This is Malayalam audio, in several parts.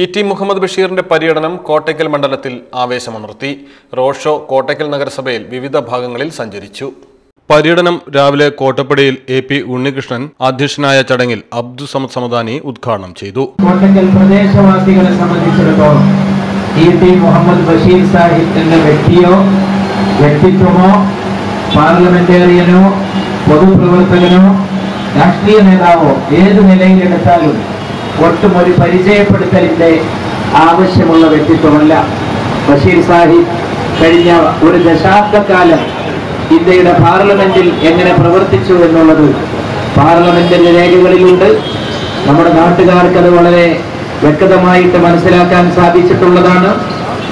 ഇ ടി മുഹമ്മദ് ബഷീറിന്റെ പര്യടനം കോട്ടയ്ക്കൽ മണ്ഡലത്തിൽ ആവേശമുണർത്തി. റോഡ് ഷോ കോട്ടയ്ക്കൽ നഗരസഭയിൽ വിവിധ ഭാഗങ്ങളിൽ സഞ്ചരിച്ചു. പര്യടനം രാവിലെ കോട്ടപ്പടിയിൽ എ പി ഉണ്ണികൃഷ്ണൻ അധ്യക്ഷനായ ചടങ്ങിൽ അബ്ദു സമദ് സമദാനി ഉദ്ഘാടനം ചെയ്തു. കോട്ടയ്ക്കൽ പ്രദേശവാസികളെ സംബന്ധിച്ചിടത്തോളം ഇ ടി മുഹമ്മദ് ബഷീർ സാഹിബിന്റെ വ്യക്തിയോ വ്യക്തിത്വമോ പാർലമെന്റേറിയനോ പൊതുപ്രവർത്തകനോ രാഷ്ട്രീയ നേതാവോ ഏത് നിലയിലെടുത്താലും ഒട്ടും ഒരു പരിചയപ്പെടുത്തലിന്റെ ആവശ്യമുള്ള വ്യക്തിത്വമല്ല. ബഷീർ സാഹിബ് കഴിഞ്ഞ ഒരു ദശാബ്ദക്കാലം ഇന്ത്യയുടെ പാർലമെന്റിൽ എങ്ങനെ പ്രവർത്തിച്ചു എന്നുള്ളത് പാർലമെന്റിന്റെ രേഖകളിലുണ്ട്. നമ്മുടെ നാട്ടുകാർക്ക് അത് വളരെ വ്യക്തമായിട്ട് മനസ്സിലാക്കാൻ സാധിച്ചിട്ടുള്ളതാണ്.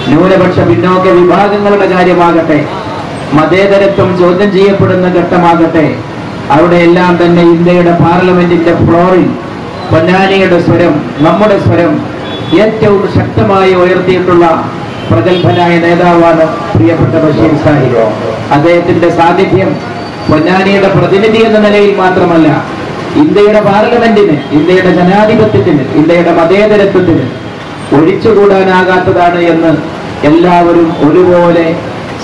ന്യൂനപക്ഷ പിന്നോക്ക വിഭാഗങ്ങളുടെ കാര്യമാകട്ടെ മതേതരത്വം ചോദ്യം ചെയ്യപ്പെടുന്ന ഘട്ടമാകട്ടെ അവിടെയെല്ലാം തന്നെ ഇന്ത്യയുടെ പാർലമെന്റിന്റെ ഫ്ലോറിൽ പൊന്നാനിയുടെ സ്വരം നമ്മുടെ സ്വരം ഏറ്റവും ശക്തമായി ഉയർത്തിയിട്ടുള്ള പ്രഗത്ഭനായ നേതാവാണ് പ്രിയപ്പെട്ട ബഷീർ സാഹിബ്. അദ്ദേഹത്തിന്റെ സാന്നിധ്യം പൊന്നാനിയുടെ പ്രതിനിധി എന്ന നിലയിൽ മാത്രമല്ല ഇന്ത്യയുടെ പാർലമെന്റിന് ഇന്ത്യയുടെ ജനാധിപത്യത്തിന് ഇന്ത്യയുടെ മതേതരത്വത്തിന് ഒഴിച്ചുകൂടാനാകാത്തതാണ് എന്ന് എല്ലാവരും ഒരുപോലെ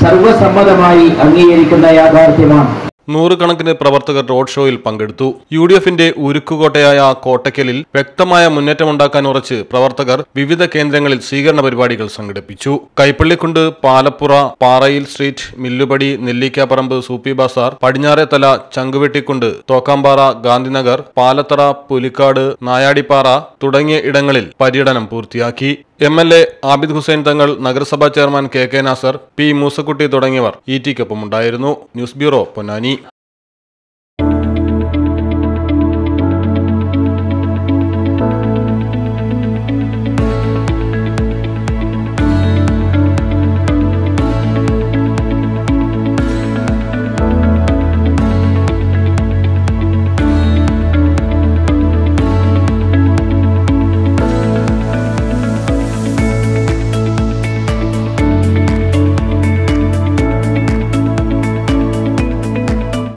സർവസമ്മതമായി അംഗീകരിക്കുന്ന യാഥാർത്ഥ്യമാണ്. നൂറുകണക്കിന് പ്രവർത്തകർ റോഡ് ഷോയിൽ പങ്കെടുത്തു. യു ഡി എഫിന്റെ ഉരുക്കുകോട്ടയായ കോട്ടയ്ക്കലിൽ വ്യക്തമായ മുന്നേറ്റമുണ്ടാക്കാൻ ഉറച്ച് പ്രവർത്തകർ വിവിധ കേന്ദ്രങ്ങളിൽ സ്വീകരണ പരിപാടികൾ സംഘടിപ്പിച്ചു. കൈപ്പള്ളിക്കുണ്ട് പാലപ്പുറ പാറയിൽ സ്ട്രീറ്റ് മില്ലുപടി നെല്ലിക്കാപ്പറമ്പ് സൂപ്പി ബസാർ പടിഞ്ഞാറേത്തല ചങ്കുവെട്ടിക്കുണ്ട് തോക്കാമ്പാറ ഗാന്ധിനഗർ പാലത്തറ പുലിക്കാട് നായാടിപ്പാറ തുടങ്ങിയ ഇടങ്ങളിൽ പര്യടനം പൂർത്തിയാക്കി. M L A Abid Hussain Thangal നഗരസഭാ chairman K K Nasar P Moosakutty തുടങ്ങിയവർ ഇ ടിക്കൊപ്പമുണ്ടായിരുന്നു ന്യൂസ് ബ്യൂറോ പൊന്നാനി.